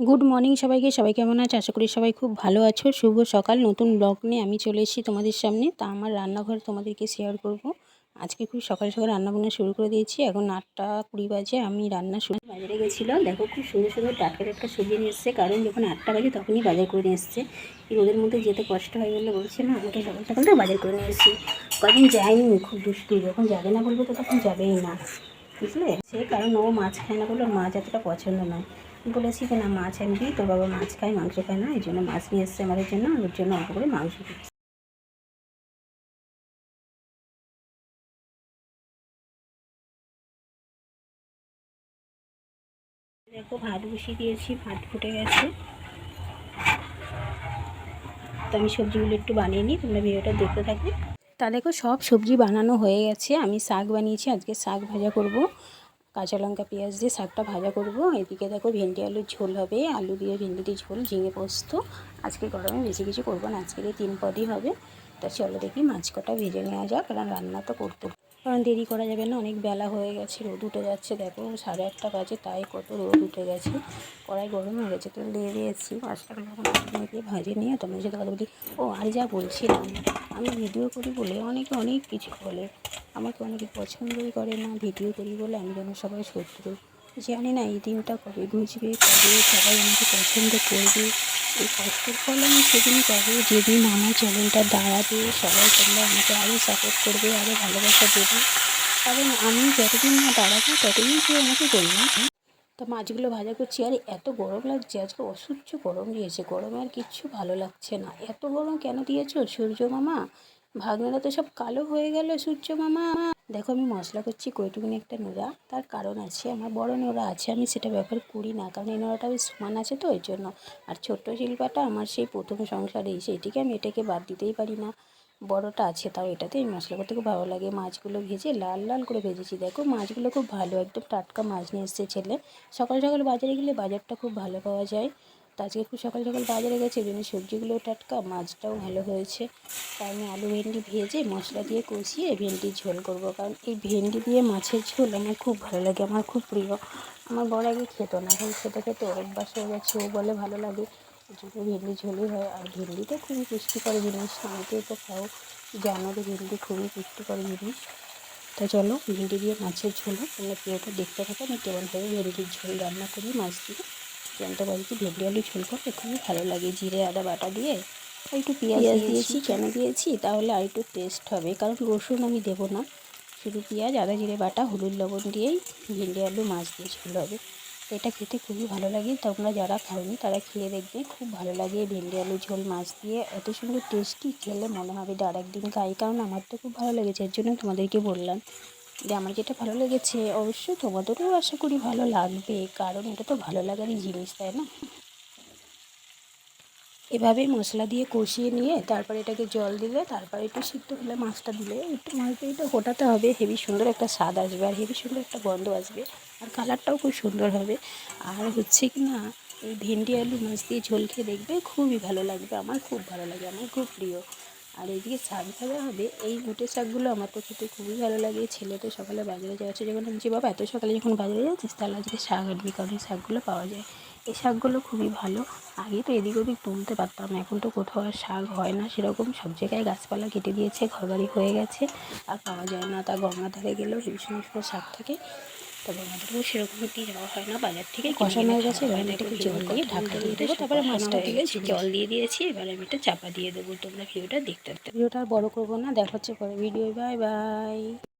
Good morning সবাইকে। সবাই কেমন আছে? আশা করি সবাই খুব ভালো আছো। শুভ সকাল। নতুন ব্লগ নিয়ে আমি চলে এসেছি তোমাদের সামনে। তা আমার রান্নাঘর তোমাদেরকে শেয়ার করব। আজকে খুব সকাল সকাল রান্না বান্না শুরু করে দিয়েছি। এখন আটটা কুড়ি বাজে। আমি রান্না শুরু বাজারে গেছিল। দেখো খুব সুন্দর সুন্দর টাটকা টাটকা সবজি নিয়ে এসছে। কারণ যখন আটটা বাজে তখনই বাজার করে নিয়ে এসছে। রোদের মধ্যে যেতে কষ্ট হয় বলে বলছে না, আমাকে সকাল সকাল তো বাজার করে নিয়ে এসেছি। কদিন যায়নি খুব দুষ্টু যখন যাবে না বলব তো তখন যাবেই না। বুঝলে? সে কারণ ও মাছ খায় না বলে মাছ এতটা পছন্দ নয়। বলেছি যে না, মাছ আনবি তোর বাবা মাছ খায়, মাংস খায় না, এই জন্য মাছ নিয়ে এসছে আমাদের জন্য, ওর জন্য অল্প করে মাংস দিচ্ছি দেখো, ভাত বসিয়ে দিয়েছি, ভাত ফুটে গেছে। তো আমি সবজিগুলো একটু বানিয়ে নিই, তোমরা ভিডিওটা দেখতে থাকবে। তা দেখো, সব সবজি বানানো হয়ে গেছে, আমি শাক বানিয়েছি, আজকে শাক ভাজা করব। কাঁচা লঙ্কা, পেঁয়াজ দিয়ে শাকটা ভাজা করব। এদিকে দেখো ভেন্ডি আলুর ঝোল হবে। আলু দিয়ে ভেন্ডি দিয়ে ঝোল, ঝিঙে পোস্ত। আজকে গরমে বেশি কিছু করব না, আজকে তিন পদই হবে। তা চলো দেখি মাছ কটা ভেজে নেওয়া যাক, কারণ রান্না তো করতে কারণ দেরি করা যাবে না, অনেক বেলা হয়ে গেছে, রোদ উঠে যাচ্ছে। দেখো, সাড়ে আটটা বাজে, তাই কত রোদ উঠে গেছে। কড়াই গরম হয়ে গেছে, তেল দিয়ে দিয়েছি। মাছটাকে যখন দিয়ে ভাজে নিয়ে তোমার সাথে কথা বলি। ও, আর যা বলছিলাম, আমি ভিডিও করি বলে অনেকে অনেক কিছু বলে। আমাকে অনেকে পছন্দই করে না, ভিডিও করি বলে আমি যেন সবাই শত্রু। জানি না এই দিনটা কবে ঘুচবে, কবে সবাই আমাকে পছন্দ করবে। এই কষ্টের ফল আমি সেদিন পাবো যেদিন আমার চ্যানেলটা দাঁড়াবে, সবাই তোমরা আমাকে আরও সাপোর্ট করবে আরও ভালোবাসা দেবে। কারণ আমি যতদিন না দাঁড়াবো, ততদিন কেউ আমাকে না। তো মাছগুলো ভাজা করছি। আর, এত গরম লাগছে। আজকে অসহ্য গরম দিয়েছে। গরমে আর কিচ্ছু ভালো লাগছে না। এত গরম কেন দিয়েছ? সূর্য মামা, ভাগনারা তো সব কালো হয়ে গেল, সূর্য মামা। দেখো আমি মশলা করছি কইটুকুনি একটা নোড়া। তার কারণ আছে, আমার বড় নোড়া আছে, আমি সেটা ব্যবহার করি না। কারণ এই নোড়াটা বেশ সমান আছে তো ওই জন্য। আর ছোট্ট শিল্পাটা আমার সেই প্রথম সংসারে সেইটিকে আমি এটাকে বাদ দিতেই পারি না। বড়টা আছে, তাও এটাতে এই মশলা করতে খুব ভালো লাগে। মাছগুলো ভেজে লাল লাল করে ভেজেছি। দেখো মাছগুলো খুব ভালো, একদম টাটকা মাছ নিয়ে এসছে ছেলে। সকাল সকাল বাজারে গেলে বাজারটা খুব ভালো পাওয়া যায়। তো আজকে খুব সকাল সকাল বাজারে গেছে জন্য সবজিগুলো টাটকা, মাছটাও ভালো হয়েছে। তাই আমি আলু ভেন্ডি ভেজে মশলা দিয়ে কষিয়ে ভেন্ডির ঝোল করব, কারণ এই ভেন্ডি দিয়ে মাছের ঝোল আমার খুব ভালো লাগে, আমার খুব প্রিয়। আমার বড় আগে খেতো না, এখন খেতে খেতে অভ্যাস হয়ে গেছে, ও বলে ভালো লাগে। জন্য ভেন্ডি ঝোলই হয়, আর ভেন্ডি তো খুবই পুষ্টিকর জিনিস অনেকেই তো খাও, জানো যে ভেন্ডি খুবই পুষ্টিকর জিনিস। তা চলো, ভেন্ডি দিয়ে মাছের ঝোল তোমরা প্রিয়টা দেখতে থাকো, আমি কেমনভাবে ভেন্ডির ঝোল রান্না করি, মাছ দিয়ে। জ্যান্ত বাড়িতে ভেন্ডি আলু ঝোল করতে খুবই ভালো লাগে। জিরে আদা বাটা দিয়ে আর একটু পেঁয়াজ দিয়েছি। কেন দিয়েছি? তাহলে আর একটু টেস্ট হবে। কারণ রসুন আমি দেবো না। শুধু পেঁয়াজ আদা জিরে বাটা হলুদ লবণ দিয়েই ভেন্ডি আলু মাছ দিয়ে ঝোল হবে। এটা খেতে খুবই ভালো লাগে। তোমরা যারা খাওনি তারা খেয়ে দেখবে। খুব ভালো লাগে ভেন্ডি আলু ঝোল মাছ দিয়ে। এত সুন্দর টেস্টি খেলে মনে হবে আর একদিন খাই। কারণ আমার তো খুব ভালো লেগেছে। এর জন্য তোমাদেরকে বললাম। যে আমার যেটা ভালো লেগেছে, অবশ্যই তোমাদেরও আশা করি ভালো লাগবে, কারণ এটা তো ভালো লাগারই জিনিস, তাই না? এভাবে মশলা দিয়ে কষিয়ে নিয়ে তারপর এটাকে জল দিলে, তারপরে একটু সিদ্ধ হলে মাছটা দিলে, একটু মাছটা এটা ফোটাতে হবে, হেভি সুন্দর একটা স্বাদ আসবে আর হেভি সুন্দর একটা গন্ধ আসবে আর কালারটাও খুব সুন্দর হবে। আর হচ্ছে কি না, এই ভেন্ডি আলু মাছ দিয়ে ঝোল খেয়ে দেখবে খুবই ভালো লাগবে, আমার খুব ভালো লাগে, আমার খুব প্রিয়। আর এইদিকে শাক ভাজা হবে, এই উটে শাকগুলো আমার তো খেতে খুবই ভালো লাগে। ছেলে তো সকালে বাজারে যাচ্ছে যখন আমি বাবা, এত সকালে যখন বাজারে যাচ্ছিস, তাহলে আজকে শাক আনবি, কারণ শাকগুলো পাওয়া যায়। এই শাকগুলো খুবই ভালো। আগে তো এদিক ওদিক তুলতে পারতাম, এখন তো কোথাও আর শাক হয় না, সেরকম সব জায়গায় গাছপালা কেটে দিয়েছে, ঘরবাড়ি হয়ে গেছে, আর পাওয়া যায় না। তা গঙ্গা ধারে গেলেও সমস্ত শাক থাকে। তবে আমাদেরও সেরকম দিয়ে যাওয়া হয় না। বাজার থেকে কষানো হয়ে গেছে এবার এটাকে জল দিয়ে ঢাকা দিয়ে দেবো তারপরে মাছটা দিয়ে জল দিয়ে দিয়েছি এবার আমি এটা চাপা দিয়ে দেবো তোমরা ভিডিওটা দেখতে ভিডিওটা বড় করব না দেখাচ্ছে পরে। Video bye bye.